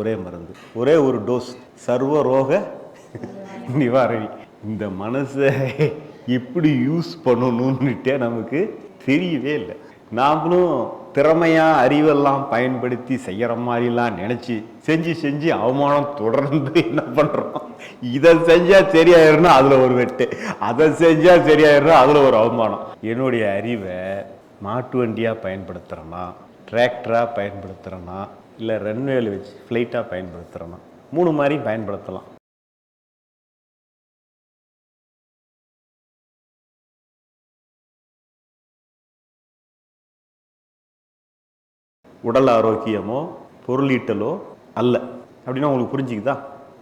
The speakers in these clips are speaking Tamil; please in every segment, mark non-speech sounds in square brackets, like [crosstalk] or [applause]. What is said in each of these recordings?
ஒரே மருந்து ஒரே ஒரு டோஸ் சர்வ ரோக நிவாரணி. இந்த மனசை எப்படி யூஸ் பண்ணணும்னுட்டே நமக்கு தெரியவே இல்லை. நாமளும் திறமையாக அறிவெல்லாம் பயன்படுத்தி செய்கிற மாதிரிலாம் நினச்சி செஞ்சு செஞ்சு அவமானம் தொடர்ந்து என்ன பண்ணுறோம் இதை செஞ்சால் சரியாயிருன்னா அதில் ஒரு வெட்டு. அதை செஞ்சால் சரியாயிருன்னா அதில் ஒரு அவமானம். என்னுடைய அறிவை மாட்டு வண்டியாக பயன்படுத்துகிறேன்னா டிராக்டராக பயன்படுத்துகிறேன்னா இல்லை ரன்வேல வச்சு ஃப்ளைட்டாக பயன்படுத்துறேன்னா மூணு மாதிரி பயன்படுத்தலாம். உடல் ஆரோக்கியமோ பொருளீட்டலோ அல்ல. அப்படின்னா உங்களுக்கு புரிஞ்சுக்குதா?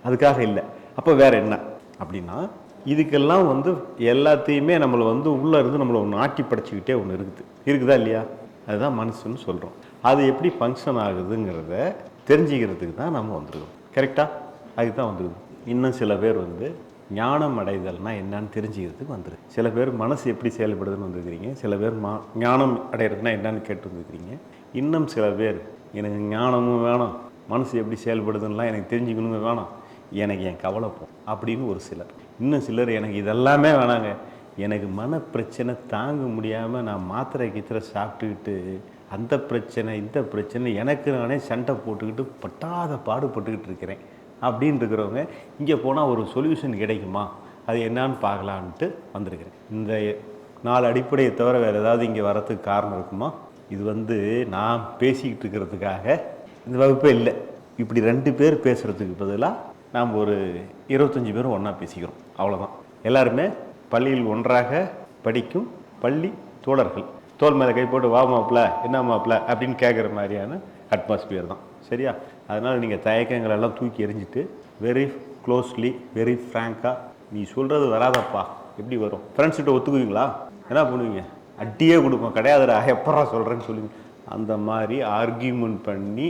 அதுக்காக இல்லை. அப்போ வேறு என்ன? அப்படின்னா இதுக்கெல்லாம் வந்து எல்லாத்தையுமே நம்மளை வந்து உள்ளே இருந்து நம்மளை ஒன்று ஆட்டி படைச்சிக்கிட்டே ஒன்று இருக்குது. இருக்குதா இல்லையா? அதுதான் மனசுன்னு சொல்கிறோம் அது எப்படி ஃபங்க்ஷன் ஆகுதுங்கிறத தெரிஞ்சுக்கிறதுக்கு தான் நம்ம வந்துருக்கோம். கரெக்டாக அதுக்கு தான் வந்துருக்கோம். இன்னும் சில பேர் வந்து ஞானம் அடைதல்னா என்னன்னு தெரிஞ்சுக்கிறதுக்கு வந்துருக்கு. சில பேர் மனசு எப்படி செயல்படுதுன்னு வந்திருக்கிறீங்க. சில பேர் மா ஞானம் அடையிறதுனா என்னன்னு கேட்டு வந்துருக்கிறீங்க. இன்னும் சில பேர் எனக்கு ஞானமும் வேணும். மனசு எப்படி செயல்படுதுன்னெலாம் எனக்கு தெரிஞ்சுக்கணும் வேணாம். எனக்கு என் கவலை போ அப்படின்னு ஒரு சிலர். இன்னும் சிலர் எனக்கு இதெல்லாமே வேணாங்க. எனக்கு மன பிரச்சனை தாங்க முடியாமல் நான் மாத்திரை கித்திரை சாப்பிட்டுக்கிட்டு அந்த பிரச்சனை இந்த பிரச்சனை எனக்கு நானே சண்டை போட்டுக்கிட்டு பட்டாத பாடுபட்டுக்கிட்டு இருக்கிறேன் அப்படின்னு இருக்கிறவங்க இங்கே போனால் ஒரு சொல்யூஷன் கிடைக்குமா? அது என்னான்னு பார்க்கலான்ட்டு வந்திருக்கிறேன். இந்த நாலு அடிப்படையை தவிர வேறு ஏதாவது இங்கே வரத்துக்கு காரணம் இருக்குமா? இது வந்து நான் பேசிக்கிட்டு இருக்கிறதுக்காக இந்த வகுப்பே இல்லை. இப்படி ரெண்டு பேர் பேசுகிறதுக்கு பதிலாக நாம் ஒரு இருபத்தஞ்சி பேரும் ஒன்றா பேசிக்கிறோம். அவ்வளோதான் எல்லாருமே பள்ளியில் ஒன்றாக படிக்கும் பள்ளி தோழர்கள். தோல் மேலே கை போட்டு வா மாப்பிள்ள என்ன மாப்பிள்ள அப்படின்னு கேட்குற மாதிரியான அட்மாஸ்பியர் தான். சரியா? அதனால் நீங்கள் தயக்கங்களெல்லாம் தூக்கி எரிஞ்சிட்டு வெரி க்ளோஸ்லி வெரி ஃப்ராங்காக நீ சொல்கிறது வராதப்பா. எப்படி வரும்? ஃப்ரெண்ட்ஸ்கிட்ட ஒத்துக்குவீங்களா? என்ன பண்ணுவீங்க? அட்டியே கொடுப்போம் கிடையாதுடா எப்படா சொல்கிறேன்னு சொல்லுவீங்க. அந்த மாதிரி ஆர்கியூமெண்ட் பண்ணி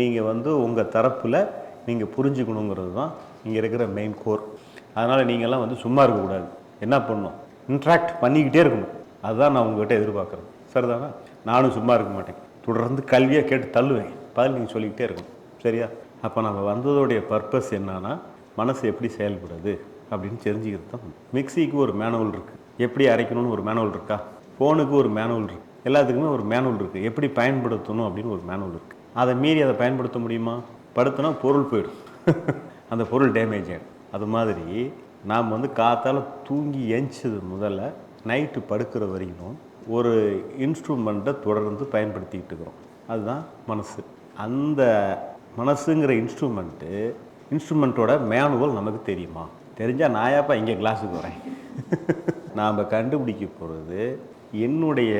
நீங்கள் வந்து உங்கள் தரப்பில் நீங்கள் புரிஞ்சுக்கணுங்கிறது தான் இங்கே இருக்கிற மெயின் கோர் அதனால் நீங்கள்லாம் வந்து சும்மா இருக்கக்கூடாது. என்ன பண்ணணும் இன்ட்ராக்ட் பண்ணிக்கிட்டே இருக்கணும். அதுதான் நான் உங்ககிட்ட எதிர்பார்க்குறேன் சரிதானா? நானும் சும்மா இருக்க மாட்டேன். தொடர்ந்து கல்வியாக கேட்டு தள்ளுவேன். பதில் நீங்கள் சொல்லிக்கிட்டே இருக்கணும். சரியா? அப்போ நம்ம வந்ததோடைய பர்பஸ் என்னன்னா மனசு எப்படி செயல்படுது அப்படின்னு தெரிஞ்சுக்கிறது தான் மிக்சிக்கு ஒரு மேனுவல் இருக்குது எப்படி அரைக்கணும்னு ஒரு மேனுவல் இருக்கா? ஃபோனுக்கு ஒரு மேனுவல் இருக்குது எல்லாத்துக்குமே ஒரு மேனுவல் இருக்குது எப்படி பயன்படுத்தணும் அப்படின்னு ஒரு மேனுவல் இருக்குது அதை மீறி அதை பயன்படுத்த முடியுமா? படுத்தினா பொருள் போயிடும். [laughs] அந்த பொருள் டேமேஜ் ஆகிடும் அது மாதிரி நாம் வந்து காத்தால் தூங்கி எஞ்சது முதல்ல நைட்டு படுக்கிற வரைக்கும் ஒரு இன்ஸ்ட்ருமெண்ட்டை தொடர்ந்து பயன்படுத்திக்கிட்டு இருக்கிறோம். அதுதான் மனசு. அந்த மனசுங்கிற இன்ஸ்ட்ருமெண்ட்டு இன்ஸ்ட்ருமெண்ட்டோட மேனுவல் நமக்கு தெரியுமா? தெரிஞ்சால் நான் ஏப்பா இங்கே கிளாஸுக்கு வரேன் [laughs] நாம் கண்டுபிடிக்க போகிறது என்னுடைய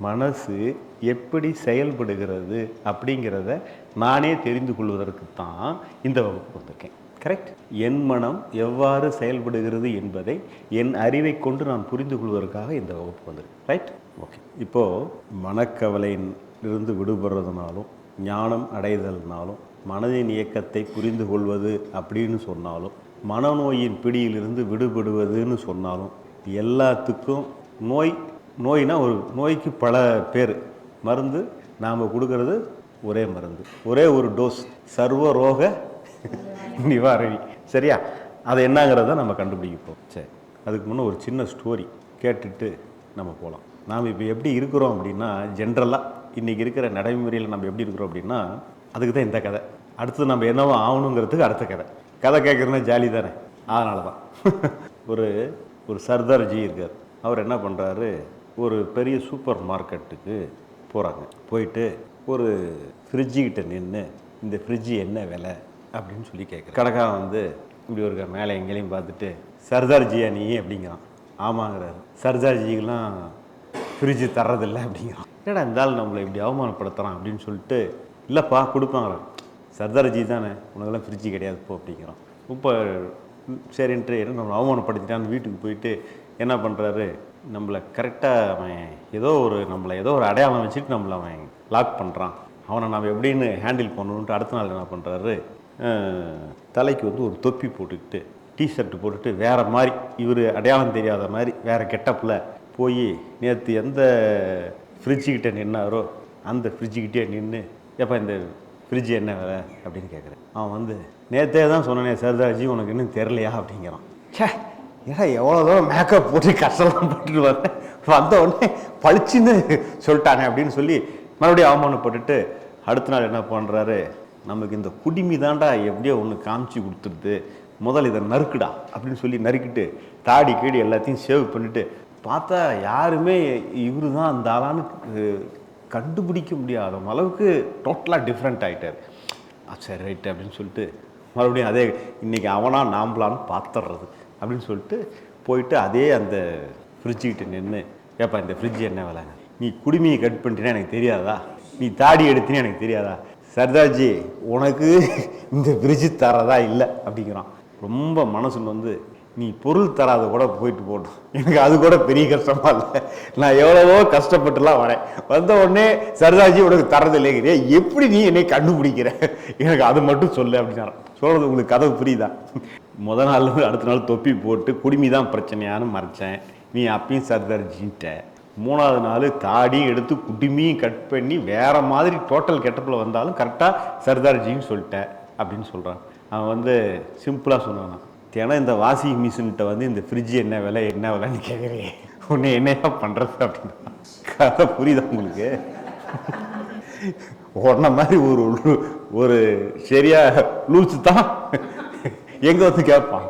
மனசு எப்படி செயல்படுகிறது அப்படிங்கிறத நானே தெரிந்து கொள்வதற்கு தான் இந்த வகுப்பு வந்திருக்கேன். கரெக்ட் என் மனம் எவ்வாறு செயல்படுகிறது என்பதை என் அறிவை கொண்டு நான் புரிந்து கொள்வதற்காக இந்த வகுப்பு வந்திருக்கு ரைட் ஓகே இப்போது மனக்கவலையிலிருந்து விடுபடுறதுனாலும் ஞானம் அடைதல்னாலும் மனதின் இயக்கத்தை புரிந்து கொள்வது அப்படின்னு சொன்னாலும் மனநோயின் பிடியிலிருந்து விடுபடுவதுன்னு சொன்னாலும் எல்லாத்துக்கும் நோய் நோய்னா ஒரு நோய்க்கு பல பேர். மருந்து நாம் கொடுக்கறது ஒரே மருந்து. ஒரே ஒரு டோஸ் சர்வ ரோக நிவாரணி. சரியா? அது என்னங்கிறத நம்ம கண்டுபிடிக்க சரி. அதுக்கு முன்னே ஒரு சின்ன ஸ்டோரி கேட்டுட்டு நம்ம போகலாம் நாம் இப்போ எப்படி இருக்கிறோம் அப்படின்னா ஜென்ரலாக இன்றைக்கி இருக்கிற நடைமுறையில் நம்ம எப்படி இருக்கிறோம் அப்படின்னா அதுக்கு தான் இந்த கதை. அடுத்தது நம்ம என்னவோ ஆகணுங்கிறதுக்கு அடுத்த கதை. கதை கேட்குறதுனா ஜாலி தானே? அதனால தான். [laughs] ஒரு ஒரு சர்தார்ஜி இருக்கார். அவர் என்ன பண்ணுறாரு ஒரு பெரிய சூப்பர் மார்க்கெட்டுக்கு போகிறாங்க போயிட்டு ஒரு ஃப்ரிட்ஜுக்கிட்ட நின்று இந்த ஃப்ரிட்ஜு என்ன விலை? அப்படின்னு சொல்லி கேட்குறேன் கடைக்காரன் வந்து இப்படி ஒரு மேலே எங்கேயும் பார்த்துட்டு சர்தார்ஜியா நீ? அப்படிங்கிறான். ஆமாங்கிறாரு. சர்தார்ஜிக்கெலாம் ஃப்ரிட்ஜு தர்றதில்ல அப்படிங்கிறான். என்னடா இருந்தாலும் நம்மளை இப்படி அவமானப்படுத்துகிறான் அப்படின்னு சொல்லிட்டு இல்லைப்பா கொடுப்பாங்களா சர்தார்ஜி தானே உனக்கெல்லாம் ஃப்ரிட்ஜு கிடையாது போ அப்படிங்கிறான். இப்போ சரின்ட்டு என்ன நம்மளை அவமானப்படுத்திட்டான்னு வீட்டுக்கு போயிட்டு என்ன பண்ணுறாரு நம்மளை கரெக்டாக அவன் ஏதோ ஒரு நம்மளை ஏதோ ஒரு அடையாளம் வச்சுட்டு நம்மளை அவன் லாக் பண்ணுறான் அவனை நம்ம எப்படின்னு ஹேண்டில் பண்ணணுன்ட்டு அடுத்த நாள் என்ன பண்ணுறாரு தலைக்கு வந்து ஒரு தொப்பி போட்டுக்கிட்டு டிஷர்ட் போட்டுட்டு வேறு மாதிரி இவர் அடையாளம் தெரியாத மாதிரி வேறு கெட்டப்பில் போய் நேற்று எந்த ஃப்ரிட்ஜுக்கிட்ட நின்னாரோ அந்த ஃப்ரிட்ஜுக்கிட்டே நின்று எப்போ இந்த ஃப்ரிட்ஜ் என்ன வேலை? அப்படின்னு கேட்குறேன் அவன் வந்து நேற்றே தான் சொன்னனே சரதாஜி உனக்கு இன்னும் தெரிலையா அப்படிங்கிறான். சே ஏன்னா எவ்வளோ தூரம் மேக்கப் போட்டு கஷ்டம்லாம் போட்டுட்டு வந்தேன் வந்த உடனே பளிச்சுன்னு சொல்லிட்டானே அப்படின்னு சொல்லி மறுபடியும் அவமானப்பட்டுட்டு அடுத்த நாள் என்ன பண்ணுறாரு நமக்கு இந்த குடிமி தாண்டா எப்படியோ ஒன்று காமிச்சு கொடுத்துருது. முதல்ல இதை நறுக்குடா அப்படின்னு சொல்லி நறுக்கிட்டு தாடி கீடி எல்லாத்தையும் சேவ் பண்ணிவிட்டு பார்த்தா யாருமே இவரு தான் அந்த ஆளான்னு கண்டுபிடிக்க முடியாத அளவுக்கு டோட்டலாக டிஃப்ரெண்ட் ஆகிட்டார் சரி ரைட்டு அப்படின்னு சொல்லிட்டு மறுபடியும் அதே இன்றைக்கி அவனா நாம்பளான்னு பார்த்துடுறது அப்படின்னு சொல்லிட்டு போயிட்டு அதே அந்த ஃப்ரிட்ஜுக்கிட்ட நின்று ஏப்பா இந்த ஃப்ரிட்ஜ் என்ன விலை நீ குடிமையை கட் பண்ணிட்டேன்னா எனக்கு தெரியாதா? நீ தாடி எடுத்தினே எனக்கு தெரியாதா? சர்தார்ஜி உனக்கு இந்த பிரிட்ஜு தரதா இல்லை அப்படிங்கிறான். ரொம்ப மனசுல வந்து நீ பொருள் தராத கூட போயிட்டு போட்டோம் எனக்கு அது கூட பெரிய கஷ்டமா இல்லை. நான் எவ்வளவோ கஷ்டப்பட்டுலாம் வரேன். வந்த உடனே சர்தார்ஜி உனக்கு தரது இல்லைங்கிறியா எப்படி நீ என்னை கண்டுபிடிக்கிற? எனக்கு அது மட்டும் சொல்லு அப்படின்னாரான் சொல்றது உங்களுக்கு கதவு புரியுதா? முத நாள் அடுத்த நாள் தொப்பி போட்டு குடுமி தான் பிரச்சனையான்னு மறைச்சேன். நீ அப்பயும் சர்தார்ஜின்ட்ட மூணாவது நாள் தாடியும் எடுத்து குடுமியும் கட் பண்ணி வேறு மாதிரி டோட்டல் கெட்டப்பில் வந்தாலும் கரெக்டாக சர்தார்ஜின்னு சொல்லிட்டேன் அப்படின்னு சொல்கிறான் அவன் வந்து சிம்பிளாக சொன்னான். தினம் இந்த வாஷிங் மிஷின்கிட்ட வந்து இந்த ஃப்ரிட்ஜ் என்ன விலை என்ன விலைன்னு கேட்குறேன் உன்னை என்னையா பண்ணுறது அப்படின்னா. கதை புரியுதா உங்களுக்கு? உடனே மாதிரி ஒரு ஒரு சரியாக லூசு தான் எங்கே வந்து கேட்பான்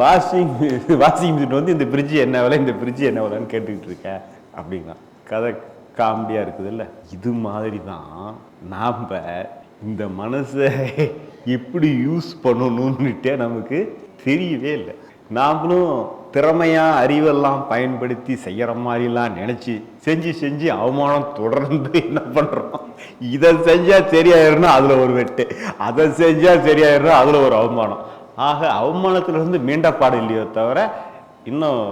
வாஷிங் [laughs] வாஷிங் மிஷின் வந்து இந்த ஃப்ரிட்ஜ் என்ன விலை இந்த ஃப்ரிட்ஜ் என்ன விலைன்னு கேட்டுக்கிட்டு இருக்கேன். அப்படின்னா கதை காமெடியாக இருக்குது இல்லை இது மாதிரி தான் நாம் இந்த மனசை எப்படி யூஸ் பண்ணணும்னுட்டே நமக்கு தெரியவே இல்லை. நாமளும் திறமையாக அறிவெல்லாம் பயன்படுத்தி செய்கிற மாதிரிலாம் நினச்சி செஞ்சு செஞ்சு அவமானம் தொடர்ந்து என்ன பண்ணுறோம் இதை செஞ்சால் சரியாயிரும்னா அதில் ஒரு வெட்டு. அதை செஞ்சால் சரியாயிரும்னா அதில் ஒரு அவமானம். ஆக அவமானத்திலிருந்து மீண்ட பாடு இல்லையோ தவிர இன்னும்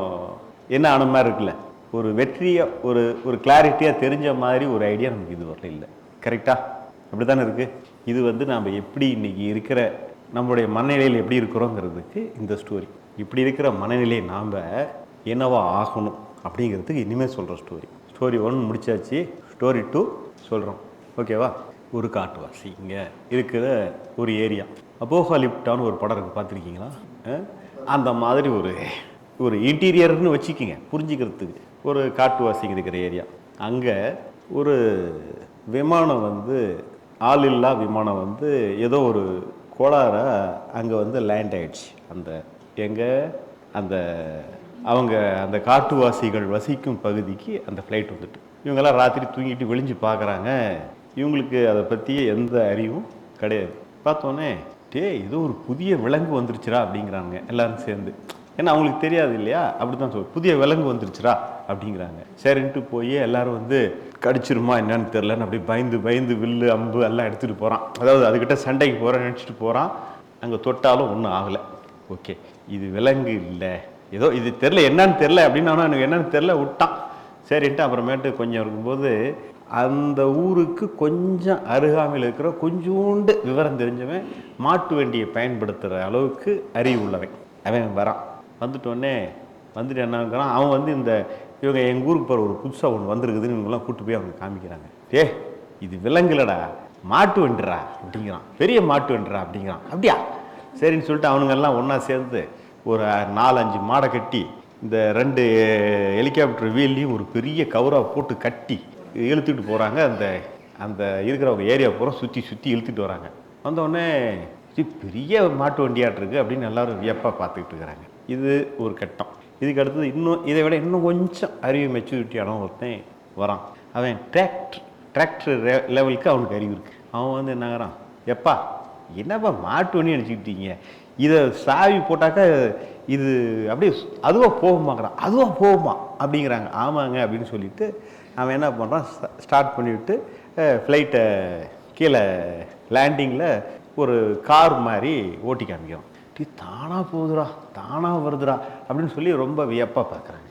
என்ன ஆன மாதிரி இருக்குல்ல? ஒரு வெற்றியை ஒரு ஒரு கிளாரிட்டியாக தெரிஞ்ச மாதிரி ஒரு ஐடியா நமக்கு இது வரல இல்லை. கரெக்டாக அப்படி தானே இருக்குது இது வந்து நாம் எப்படி இன்னைக்கு இருக்கிற நம்மளுடைய மனநிலையில் எப்படி இருக்கிறோங்கிறதுக்கு இந்த ஸ்டோரி இப்படி இருக்கிற மனநிலையை நாம் என்னவா ஆகணும் அப்படிங்கிறதுக்கு இனிமேல் சொல்கிற ஸ்டோரி ஸ்டோரி ஒன் முடிச்சாச்சு. ஸ்டோரி டூ சொல்கிறோம் ஓகேவா ஒரு காட்டுவாசி இங்கே இருக்கிற ஒரு ஏரியா. அப்போஹாலிப்டான்னு ஒரு படம் இருக்குது பார்த்துருக்கீங்களா? அந்த மாதிரி ஒரு ஒரு இன்டீரியர்னு வச்சுக்கிங்க புரிஞ்சுக்கிறதுக்கு. ஒரு காட்டுவாசிங்க இருக்கிற ஏரியா. அங்கே ஒரு விமானம் வந்து ஆள் இல்லா விமானம் வந்து ஏதோ ஒரு கோளாற அங்கே வந்து லேண்ட் ஆயிடுச்சு. அந்த எங்கே அந்த அவங்க அந்த காட்டுவாசிகள் வசிக்கும் பகுதிக்கு அந்த ஃப்ளைட் வந்துட்டு. இவங்கெல்லாம் ராத்திரி தூங்கிட்டு விழிஞ்சு பார்க்குறாங்க இவங்களுக்கு அதை பற்றிய எந்த அறிவும் கிடையாது. பார்த்தோன்னே டே ஏதோ ஒரு புதிய விலங்கு வந்துருச்சுடா அப்படிங்கிறாங்க எல்லாரும் சேர்ந்து. ஏன்னா அவங்களுக்கு தெரியாது இல்லையா? அப்படி தான் சொல்லு புதிய விலங்கு வந்துருச்சுடா அப்படிங்கிறாங்க. சரின்ட்டு போய் எல்லாரும் வந்து கடிச்சிருமா என்னன்னு தெரிலன்னு அப்படி பயந்து பயந்து வில்லு அம்பு எல்லாம் எடுத்துகிட்டு போகிறான் அதாவது அதுக்கிட்ட சண்டைக்கு போகிறேன் நினச்சிட்டு போகிறான் அங்கே தொட்டாலும் ஒன்றும் ஆகலை. ஓகே இது விலங்கு இல்லை. ஏதோ இது தெரில என்னன்னு தெரில அப்படின்னு ஆனால் எனக்கு என்னன்னு தெரில விட்டான். சரின்ட்டு அப்புறமேட்டு கொஞ்சம் இருக்கும்போது அந்த ஊருக்கு கொஞ்சம் அருகாமையில் இருக்கிற கொஞ்சோண்டு விவரம் தெரிஞ்சவன் மாட்டு வண்டியை பயன்படுத்துகிற அளவுக்கு அறிவு உள்ளவன். அவன் வரான். வந்துட்டோடனே வந்துட்டு என்னங்கிறான் அவன் வந்து இந்த இவங்க எங்கள் ஊருக்கு போகிற ஒரு புதுசாக ஒன்று வந்திருக்குதுன்னு இவங்கெல்லாம் கூட்டு போய் அவங்க காமிக்கிறாங்க. ஏ இது விலங்குலடா மாட்டு வண்டிடா அப்படிங்கிறான். பெரிய மாட்டு வண்டிடா அப்படிங்கிறான். அப்படியா? சரின்னு சொல்லிட்டு அவனுங்கெல்லாம் ஒன்றா சேர்ந்து ஒரு நாலஞ்சு மாடை கட்டி இந்த ரெண்டு ஹெலிகாப்டர் வீல்லையும் ஒரு பெரிய கவராக போட்டு கட்டி இழுத்துட்டு போகிறாங்க அந்த அந்த இருக்கிறவங்க ஏரியா பூரா சுற்றி சுற்றி இழுத்துட்டு வராங்க. வந்தோடனே இது பெரிய மாட்டு வண்டியாட்டிருக்கு அப்படின்னு எல்லாரும் வியப்பாக பார்த்துக்கிட்டு இருக்கிறாங்க. இது ஒரு கட்டம். இதுக்கு அடுத்தது இன்னும் இதை விட இன்னும் கொஞ்சம் அறிவு மெச்சூரிட்டியான ஒருத்தன் வரான். அவன் டிராக்டர் டிராக்டர் லெவலுக்கு அவனுக்கு அறிவு இருக்குது அவன் வந்து என்னங்கிறான் எப்பா என்னப்பா மாட்டு வண்டி அடிச்சுக்கிட்டீங்க இதை சாவி போட்டாக்கா இது அப்படியே அதுவாக போகுமாங்கிறான். அதுவாக போகுமா? அப்படிங்கிறாங்க. ஆமாங்க அப்படின்னு சொல்லிட்டு அவன் என்ன பண்ணுறான் ஸ்டார்ட் பண்ணிவிட்டு ஃப்ளைட்டை கீழே லேண்டிங்கில் ஒரு கார் மாதிரி ஓட்டி காமிக்கிறான். டி தானாக போகுதுடா தானாக வருதுடா அப்படின்னு சொல்லி ரொம்ப வியப்பாக பார்க்குறாங்க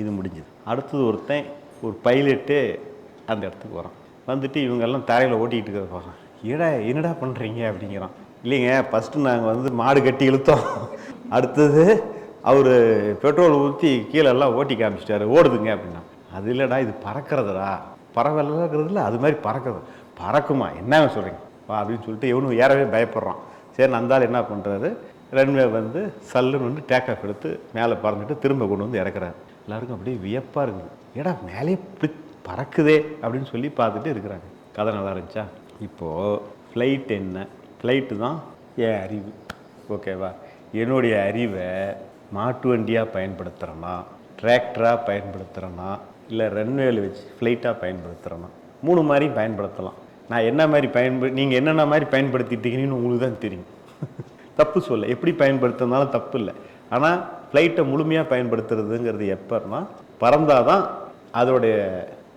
இது முடிஞ்சது. அடுத்தது ஒருத்தன் ஒரு பைலட்டு அந்த இடத்துக்கு வரான். வந்துட்டு இவங்கெல்லாம் தரையில் ஓட்டிக்கிட்டு இருக்கிறத பார்க்குறான் ஏடா என்னடா பண்ணுறீங்க அப்படிங்கிறான். இல்லைங்க ஃபஸ்ட்டு நாங்கள் வந்து மாடு கட்டி இழுத்தோம். அடுத்தது அவர் பெட்ரோல் ஊற்றி கீழே எல்லாம் ஓட்டி காமிச்சிட்டாரு. ஓடுதுங்க அப்படின்னா. அது இல்லைடா இது பறக்கிறதுடா. பறவைலாம் இல்லை அது மாதிரி பறக்கிறது பறக்குமா? என்ன சொல்கிறீங்க வா அப்படின்னு சொல்லிட்டு இவனும் ஏறவே பயப்படுறான். சரி நந்தால் என்ன பண்ணுறாரு ரன்வே வந்து சல்லுன்னு வந்து டேக் ஆஃப் எடுத்து மேலே பறந்துட்டு திரும்ப கொண்டு வந்து இறக்குறாரு. எல்லாருக்கும் அப்படியே வியப்பாக இருக்குது. ஏடா மேலே இப்படி பறக்குதே அப்படின்னு சொல்லி பார்த்துட்டு இருக்கிறாங்க. கதை நல்லா இருந்துச்சா? இப்போது ஃப்ளைட் என்ன? ஃப்ளைட்டு தான் என் அறிவு. ஓகேவா என்னுடைய அறிவை மாட்டு வண்டியாக பயன்படுத்துகிறேன்னா டிராக்டராக பயன்படுத்துகிறேன்னா இல்லை ரன்வேல வச்சு ஃப்ளைட்டாக பயன்படுத்துகிறேன்னா மூணு மாதிரி பயன்படுத்தலாம். நான் என்ன மாதிரி பயன்படு நீங்கள் என்னென்ன மாதிரி பயன்படுத்திட்டீங்கன்னு உங்களுக்கு தான் தெரியும். [laughs] தப்பு சொல்ல. எப்படி பயன்படுத்துறதுனாலும் தப்பு இல்லை. ஆனால் ஃப்ளைட்டை முழுமையாக பயன்படுத்துறதுங்கிறது எப்போன்னா பறந்தாதான் அதோடைய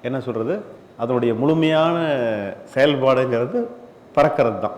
என்ன சொல்கிறது அதனுடைய முழுமையான செயல்பாடுங்கிறது பறக்கிறது தான்